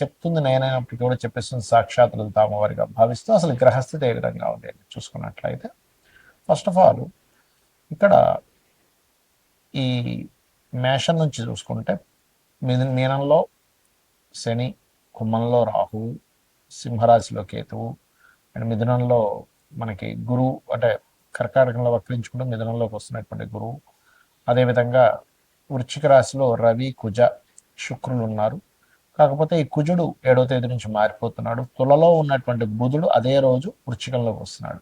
చెప్తుంది నేనైనప్పటికీ కూడా చెప్పేస్తుంది సాక్షాత్ లలితామ వారిగా భావిస్తూ అసలు గ్రహస్థితి ఏ విధంగా ఉంది చూసుకున్నట్లయితే ఫస్ట్ ఆఫ్ ఆల్ ఇక్కడ ఈ మేషం నుంచి చూసుకుంటే మీనంలో శని కుంభంలో రాహు సింహరాశిలో కేతువు అండ్ మిథునంలో మనకి గురువు అంటే కర్కాటకంలో వక్రించుకుంటూ మిథునంలోకి వస్తున్నటువంటి గురువు. అదేవిధంగా వృశ్చిక రాశిలో రవి కుజ శుక్రులు ఉన్నారు. కాకపోతే ఈ కుజుడు ఏడవ తేదీ నుంచి మారిపోతున్నాడు. తులలో ఉన్నటువంటి బుధుడు అదే రోజు వృశ్చికంలోకి వస్తున్నాడు.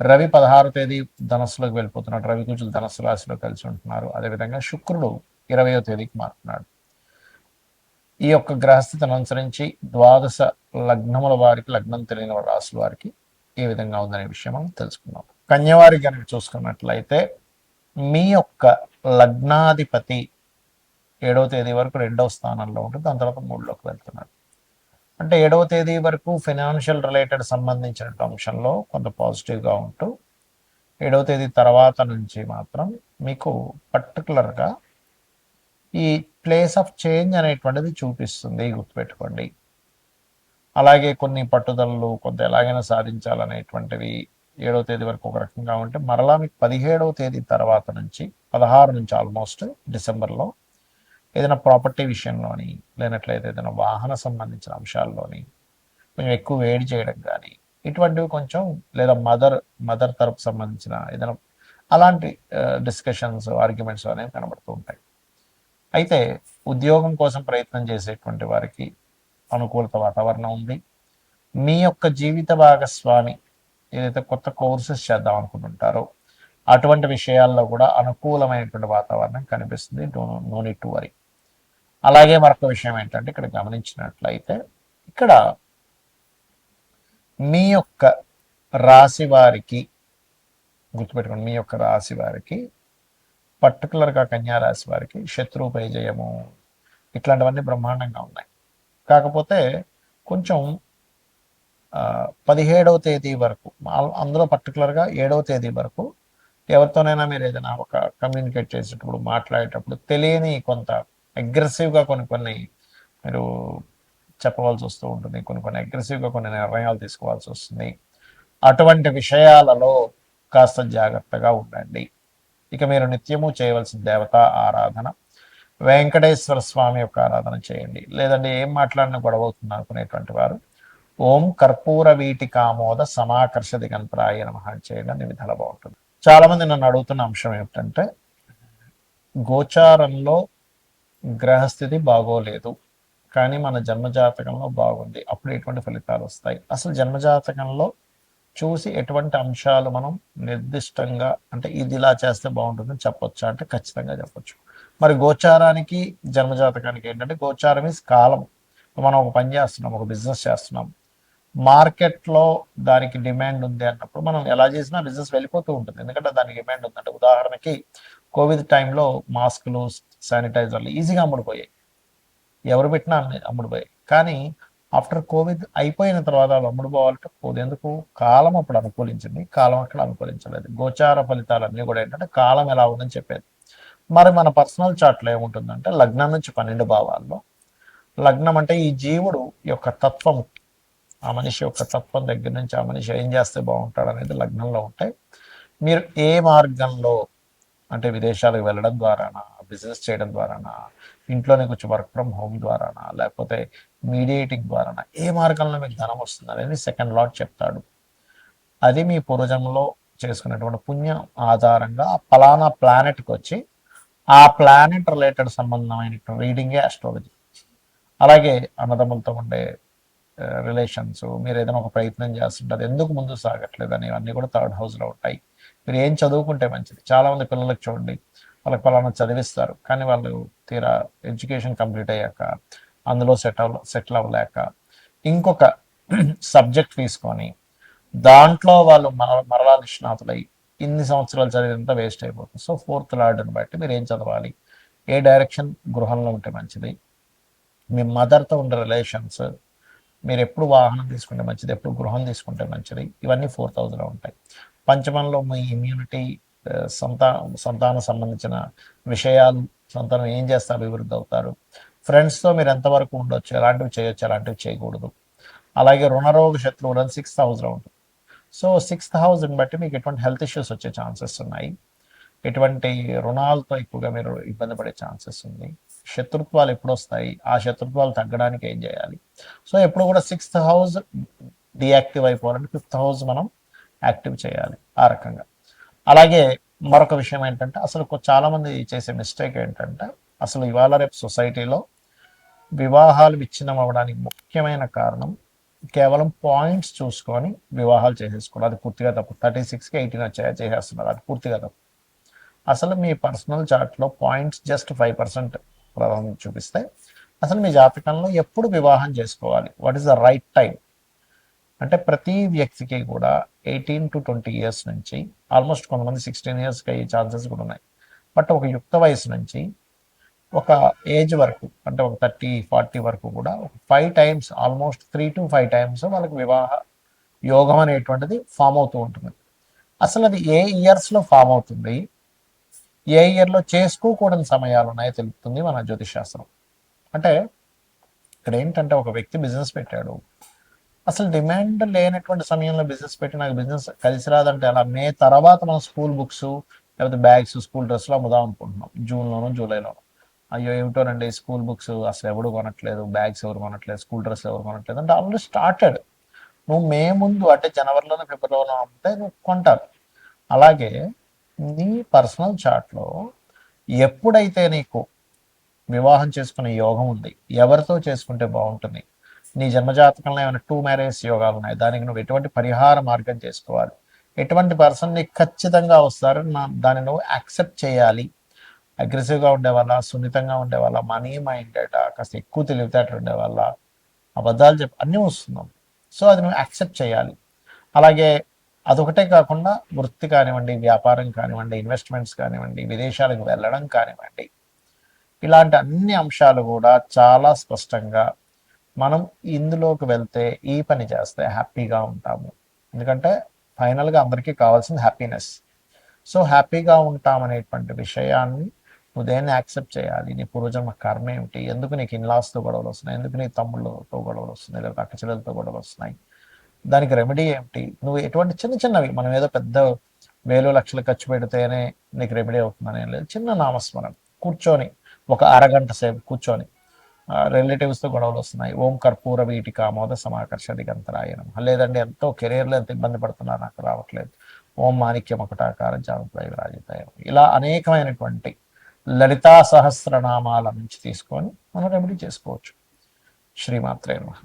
రవి పదహారు తేదీ ధనస్సులోకి వెళ్ళిపోతున్నాడు. రవి కుజులు ధనస్సు రాశిలో కలిసి ఉంటున్నారు. అదేవిధంగా శుక్రుడు ఇరవయో తేదీకి మారుతున్నాడు. ఈ యొక్క గ్రహస్థితిని అనుసరించి ద్వాదశ లగ్నముల వారికి లగ్నం తెలియని రాశుల వారికి ఏ విధంగా ఉందనే విషయం మనం తెలుసుకున్నాం కన్యవారి కనుక చూసుకున్నట్లయితే మీ యొక్క లగ్నాధిపతి ఏడవ తేదీ వరకు రెండవ స్థానంలో ఉంటుంది దాని తర్వాత మూడులోకి వెళ్తున్నాడు. అంటే ఏడవ తేదీ వరకు ఫినాన్షియల్ రిలేటెడ్ సంబంధించిన అంశంలో కొంత పాజిటివ్గా ఉంటూ ఏడవ తేదీ తర్వాత నుంచి మాత్రం మీకు పర్టికులర్గా ఈ ప్లేస్ ఆఫ్ చేంజ్ అనేటువంటిది చూపిస్తుంది గుర్తుపెట్టుకోండి. అలాగే కొన్ని పట్టుదలలు కొంత ఎలాగైనా సాధించాలనేటువంటివి ఏడవ తేదీ వరకు ఒక రకంగా ఉంటే మరలా మీకు పదిహేడవ తేదీ తర్వాత నుంచి పదహారు నుంచి ఆల్మోస్ట్ డిసెంబర్లో ఏదైనా ప్రాపర్టీ విషయంలోని లేనట్లయితే ఏదైనా వాహన సంబంధించిన అంశాల్లోని కొంచెం ఎక్కువ వేడి చేయడం కానీ ఇటువంటివి కొంచెం లేదా మదర్ మదర్ తరపు సంబంధించిన ఏదైనా అలాంటి డిస్కషన్స్ ఆర్గ్యుమెంట్స్ అనేవి కనబడుతూ ఉంటాయి. అయితే ఉద్యోగం కోసం ప్రయత్నం చేసేటువంటి వారికి అనుకూలత వాతావరణం ఉంది. మీ యొక్క జీవిత భాగస్వామి ఏదైతే కొత్త కోర్సెస్ చేద్దాం అనుకుంటుంటారో అటువంటి విషయాల్లో కూడా అనుకూలమైనటువంటి వాతావరణం కనిపిస్తుంది. నో నీట్ టు వరీ అలాగే మరొక విషయం ఏంటంటే ఇక్కడ గమనించినట్లయితే ఇక్కడ మీ యొక్క రాశి వారికి గుర్తుపెట్టుకోండి మీ యొక్క రాశి వారికి పర్టికులర్గా కన్యా రాశి వారికి శత్రువు జయము ఇట్లాంటివన్నీ బ్రహ్మాండంగా ఉన్నాయి. కాకపోతే కొంచెం పదిహేడవ తేదీ వరకు అందులో పర్టికులర్గా ఏడవ తేదీ వరకు ఎవరితోనైనా మీరు ఏదైనా ఒక కమ్యూనికేట్ చేసేటప్పుడు మాట్లాడేటప్పుడు తెలియని కొంత అగ్రెసివ్గా కొన్ని కొన్ని మీరు చెప్పవలసి వస్తూ ఉంటుంది. కొన్ని కొన్ని అగ్రెసివ్గా కొన్ని నిర్ణయాలు తీసుకోవాల్సి వస్తుంది. అటువంటి విషయాలలో కాస్త జాగ్రత్తగా ఉండండి. ఇక మీరు నిత్యము చేయవలసిన దేవత ఆరాధన వెంకటేశ్వర స్వామి యొక్క ఆరాధన చేయండి. లేదంటే ఏం మాట్లాడినా గొడవవుతుంది అనుకునేటువంటి వారు ఓం కర్పూర వీటి కామోద సమాకర్ష దిగంతరాయ నమ చేయడం. అన్ని విధాలు బాగుంటుంది. చాలా మంది నన్ను అడుగుతున్న అంశం ఏమిటంటే గోచారంలో గ్రహస్థితి బాగోలేదు కానీ మన జన్మజాతకంలో బాగుంది. అప్పుడు ఎటువంటి ఫలితాలు వస్తాయి? అసలు జన్మజాతకంలో చూసి ఎటువంటి అంశాలు మనం నిర్దిష్టంగా అంటే ఇది ఇలా చేస్తే బాగుంటుందని చెప్పొచ్చా అంటే ఖచ్చితంగా చెప్పొచ్చు. మరి గోచారానికి జన్మజాతకానికి ఏంటంటే గోచారం ఇస్ కాలం. మనం ఒక పని చేస్తున్నాం ఒక బిజినెస్ చేస్తున్నాం. మార్కెట్లో దానికి డిమాండ్ ఉంది అన్నప్పుడు మనం ఎలా చేసినా బిజినెస్ వెళ్ళిపోతూ ఉంటుంది. ఎందుకంటే దానికి డిమాండ్ ఉందంటే ఉదాహరణకి కోవిడ్ టైంలో మాస్కులు శానిటైజర్లు ఈజీగా అమ్ముడుపోయాయి. ఎవరు పెట్టినా అమ్ముడుపోయాయి. కానీ ఆఫ్టర్ కోవిడ్ అయిపోయిన తర్వాత వాళ్ళు అమ్ముడుపోవాలంటే పోదు ఎందుకు కాలం అప్పుడు అనుకూలించింది. కాలం అక్కడ అనుకూలించలేదు. గోచార ఫలితాలన్నీ కూడా ఏంటంటే కాలం ఎలా ఉందని చెప్పేది. మరి మన పర్సనల్ చార్ట్లో ఏముంటుందంటే లగ్నం నుంచి పన్నెండు భావాల్లో. లగ్నం అంటే ఈ జీవుడు యొక్క తత్వం ఆ మనిషి యొక్క తత్వం దగ్గర నుంచి ఆ మనిషి ఏం చేస్తే బాగుంటాడు అనేది లగ్నంలో ఉంటాయి. మీరు ఏ మార్గంలో అంటే విదేశాలకు వెళ్ళడం ద్వారానా బిజినెస్ చేయడం ద్వారానా ఇంట్లోనే కూర్చో వర్క్ ఫ్రమ్ హోమ్ ద్వారానా లేకపోతే మీడియేటింగ్ ద్వారానా ఏ మార్గంలో మీకు ధనం వస్తుంది అనేది సెకండ్ లాట్ చెప్తాడు. అది మీ పూర్వజన్మలో చేసుకునేటువంటి పుణ్యం ఆధారంగా ఫలానా పలానా ప్లానెట్కి వచ్చి ఆ ప్లానెట్ రిలేటెడ్ సంబంధమైన రీడింగే ఆస్ట్రాలజీ అలాగే అన్నదమ్ములతో ఉండే uh, రిలేషన్స్ మీరు ఏదైనా ఒక ప్రయత్నం చేస్తుంటారు ఎందుకు ముందు సాగట్లేదు అని అన్నీ కూడా థర్డ్ హౌస్లో ఉంటాయి. మీరు ఏం చదువుకుంటే మంచిది? చాలామంది పిల్లలకు చూడండి వాళ్ళకి పలానా చదివిస్తారు కానీ వాళ్ళు తీరా ఎడ్యుకేషన్ కంప్లీట్ అయ్యాక అందులో సెట్ అవ సెటిల్ అవ్వలేక ఇంకొక సబ్జెక్ట్ తీసుకొని దాంట్లో వాళ్ళు మర మరలా నిష్ణాతులై ఇన్ని సంవత్సరాలు చదివినంత వేస్ట్ అయిపోతుంది. సో ఫోర్త్ లార్డ్ని బట్టి మీరు ఏం చదవాలి? ఏ డైరెక్షన్ గృహంలో ఉంటే మంచిది? మీ మదర్తో ఉండే రిలేషన్స్ మీరు ఎప్పుడు వాహనం తీసుకుంటే మంచిది ఎప్పుడు గృహం తీసుకుంటే మంచిది? ఇవన్నీ ఫోర్ థౌజండ్లో ఉంటాయి. పంచమంలో మీ ఇమ్యూనిటీ సంతా సంతానం సంబంధించిన విషయాలు సంతానం ఏం చేస్తారు అభివృద్ధి అవుతారు. ఫ్రెండ్స్తో మీరు ఎంతవరకు ఉండొచ్చు ఎలాంటివి చేయొచ్చు ఎలాంటివి చేయకూడదు. అలాగే రుణరోగ శత్రువులను సిక్స్త్ హౌస్లో ఉంటుంది. సో సిక్స్త్ హౌస్ని బట్టి మీకు ఎటువంటి హెల్త్ ఇష్యూస్ వచ్చే ఛాన్సెస్ ఉన్నాయి. ఎటువంటి రుణాలతో ఎక్కువగా మీరు ఇబ్బంది పడే ఛాన్సెస్ ఉంది శత్రుత్వాలు ఎప్పుడు వస్తాయి? ఆ శత్రుత్వాలు తగ్గడానికి ఏం చేయాలి? సో ఎప్పుడు కూడా సిక్స్త్ హౌస్ డియాక్టివ్ అయిపోవాలంటే ఫిఫ్త్ హౌస్ మనం యాక్టివ్ చేయాలి ఆ రకంగా. అలాగే మరొక విషయం ఏంటంటే అసలు చాలామంది చేసే మిస్టేక్ ఏంటంటే అసలు ఇవాళ రేపు సొసైటీలో వివాహాలు విచ్ఛిన్నం అవ్వడానికి ముఖ్యమైన కారణం కేవలం పాయింట్స్ చూసుకొని వివాహాలు చేసేసుకోవడం. అది పూర్తిగా తప్పు. థర్టీ సిక్స్కి ఎయిటీన్ వచ్చాయా చేసేస్తున్నారు. అది పూర్తిగా తప్పు. అసలు మీ పర్సనల్ చార్ట్లో పాయింట్స్ జస్ట్ ఫైవ్ పర్సెంట్ ప్రభావం చూపిస్తే అసలు మీ జాతకంలో ఎప్పుడు వివాహం చేసుకోవాలి? What is the right time? అంటే ప్రతి వ్యక్తికి కూడా ఎయిటీన్ టు ట్వంటీ ఇయర్స్ నుంచి ఆల్మోస్ట్ కొంతమంది సిక్స్టీన్ ఇయర్స్కి అయ్యే ఛాన్సెస్ కూడా ఉన్నాయి. బట్ ఒక యుక్త వయసు నుంచి ఒక ఏజ్ వరకు అంటే ఒక థర్టీ ఫార్టీ వరకు కూడా ఒక five times almost three to five times వాళ్ళకి వివాహ యోగం అనేటువంటిది ఫామ్ అవుతూ ఉంటుంది. అసలు అది ఏ ఇయర్స్లో ఫామ్ అవుతుంది? ఏ ఇయర్లో చేసుకోకూడని సమయాలు ఉన్నాయో తెలుపుతుంది మన జ్యోతిషాస్త్రం అంటే ఇక్కడ ఏంటంటే ఒక వ్యక్తి బిజినెస్ పెట్టాడు. అసలు డిమాండ్ లేనటువంటి సమయంలో బిజినెస్ పెట్టి నాకు బిజినెస్ కలిసి రాదంటే అలా మే తర్వాత మనం స్కూల్ బుక్స్ లేకపోతే బ్యాగ్స్ స్కూల్ డ్రెస్లో అమ్ముదాం అనుకుంటున్నాం. జూన్లోను జూలైలోను. అయ్యో ఏమిటోనండి స్కూల్ బుక్స్ అసలు ఎవడు కొనట్లేదు బ్యాగ్స్ ఎవరు కొనట్లేదు స్కూల్ డ్రెస్ ఎవరు కొనట్లేదు అంటే ఆల్రెడీ స్టార్టెడ్. నువ్వు మే ముందు అంటే జనవరిలోనో ఫిబ్రవరిలోనో అమ్మితే నువ్వు కొంటారు. అలాగే నీ పర్సనల్ చార్ట్లో ఎప్పుడైతే నీకు వివాహం చేసుకునే యోగం ఉంది ఎవరితో చేసుకుంటే బాగుంటుంది నీ జన్మజాతకంలో ఏమైనా టూ మ్యారేజ్ యోగాలు ఉన్నాయి దానికి నువ్వు ఎటువంటి పరిహార మార్గం చేసుకోవాలి. ఎటువంటి పర్సన్ నీకు ఖచ్చితంగా వస్తారు నా దాన్ని నువ్వు యాక్సెప్ట్ చేయాలి. అగ్రెసివ్గా ఉండే వాళ్ళ సున్నితంగా ఉండే వాళ్ళ మనీ మైండెడ్ కాస్త ఎక్కువ తెలివితేటలు ఉండే వాళ్ళ అబద్ధాలు చెప్పి అన్నీ వస్తున్నాం. సో అది నువ్వు యాక్సెప్ట్ చేయాలి. అలాగే అదొకటే కాకుండా వృత్తి కానివ్వండి వ్యాపారం కానివ్వండి ఇన్వెస్ట్మెంట్స్ కానివ్వండి విదేశాలకు వెళ్ళడం కానివ్వండి ఇలాంటి అన్ని అంశాలు కూడా చాలా స్పష్టంగా మనం ఇందులోకి వెళ్తే ఈ పని చేస్తే హ్యాపీగా ఉంటాము. ఎందుకంటే ఫైనల్గా అందరికీ కావాల్సింది హ్యాపీనెస్. సో హ్యాపీగా ఉంటామనేటువంటి విషయాన్ని నువ్వు యాక్సెప్ట్ చేయాలి? నీ పూర్వజన్మ కర్మ ఏమిటి? ఎందుకు నీకు ఇన్లాస్తో గొడవలు వస్తున్నాయి? ఎందుకు నీ తమ్ముళ్ళతో గొడవలు వస్తున్నాయి? లేదా అక్క చెల్లెలతో గొడవలు వస్తున్నాయి? దానికి రెమెడీ ఏమిటి? నువ్వు ఎటువంటి చిన్న చిన్నవి మనం ఏదో పెద్ద వేలు లక్షలు ఖర్చు పెడితేనే నీకు రెమెడీ అవుతుందని ఏం లేదు. చిన్న నామస్మరణ. కూర్చొని ఒక అరగంట సేపు కూర్చొని రిలేటివ్స్తో గొడవలు వస్తున్నాయి. ఓం కర్పూర వీటి కామోద సమాకర్ష దిగంతరాయనం లేదండి ఎంతో కెరీర్లో ఎంత ఇబ్బంది పడుతున్నారు నాకు రావట్లేదు. ఓం మాణిక్యం ఒకటాకారం జామప్రాయ విరాజితాయం ఇలా అనేకమైనటువంటి లలితా సహస్రనామాల నుంచి తీసుకొని మనం రెమెడీ చేసుకోవచ్చు. శ్రీమాత్రే నమః.